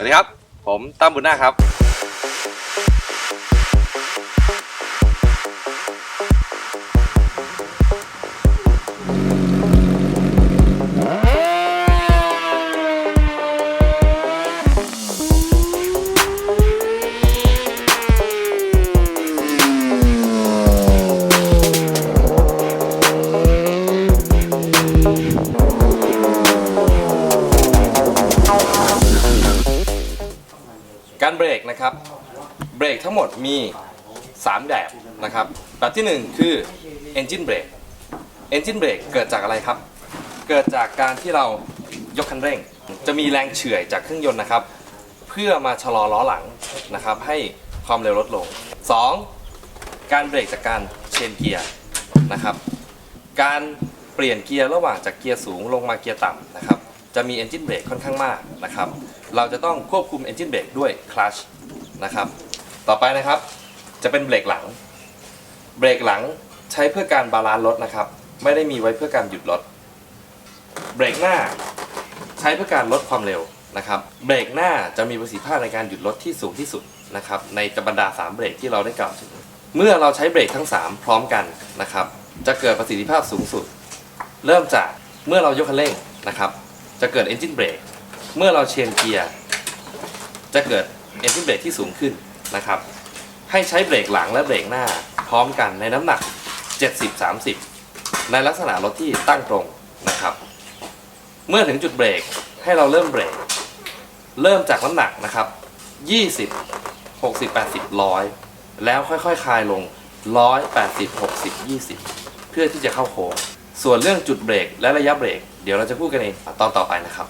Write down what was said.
สวัสดีครับ ผมตั้มบุญนาคครับ การเบรกนะครับ เบรกทั้งหมดมี 3 แบบนะครับ แบบที่ 1 คือ Engine Brake Engine Brake เกิดจากอะไรครับ เกิดจากการที่เรายกคันเร่ง จะมีแรงเฉื่อยจากเครื่องยนต์นะครับ เพื่อมาชะลอล้อหลังนะครับ ให้ความเร็วลดลง 2. การเบรกจากการเชนเกียร์นะครับ การเปลี่ยนเกียร์ระหว่างจากเกียร์สูงลงมาเกียร์ต่ำนะครับ จะมี engine brake ค่อนข้างมากนะครับ เราจะต้องควบคุม engine brake ด้วย clutch นะครับ ต่อไปนะครับจะเป็นเบรกหลัง เบรกหลังใช้เพื่อการบาลานซ์รถนะครับ ไม่ได้มีไว้เพื่อการหยุดรถ เบรกหน้าใช้เพื่อการลดความเร็วนะครับ เบรกหน้าจะมีประสิทธิภาพในการหยุดรถที่สูงที่สุดนะครับในบรรดา 3 เบรกที่เราได้กล่าวถึง เมื่อเราใช้เบรกทั้ง 3 พร้อมกันนะครับ จะเกิดประสิทธิภาพสูงสุด เริ่มจากเมื่อเรายกคันเร่งนะครับ จะเกิด engine brake เมื่อเราเชนเกียร์จะเกิด engine brake ที่สูงขึ้นนะครับ ให้ใช้เบรกหลังและเบรกหน้าพร้อมกันในน้ำหนัก 70-30 ในลักษณะรถที่ตั้งตรงนะครับ เมื่อถึงจุดเบรกให้เราเริ่มเบรก เริ่มจากน้ำหนักนะครับ 20 60 80 100 แล้วค่อยๆคลายลง100 80 60 20 เพื่อที่จะเข้าโค้ง ส่วนเรื่องจุดเบรกและระยะเบรก เดี๋ยวเราจะพูดกันในตอนต่อไปนะครับ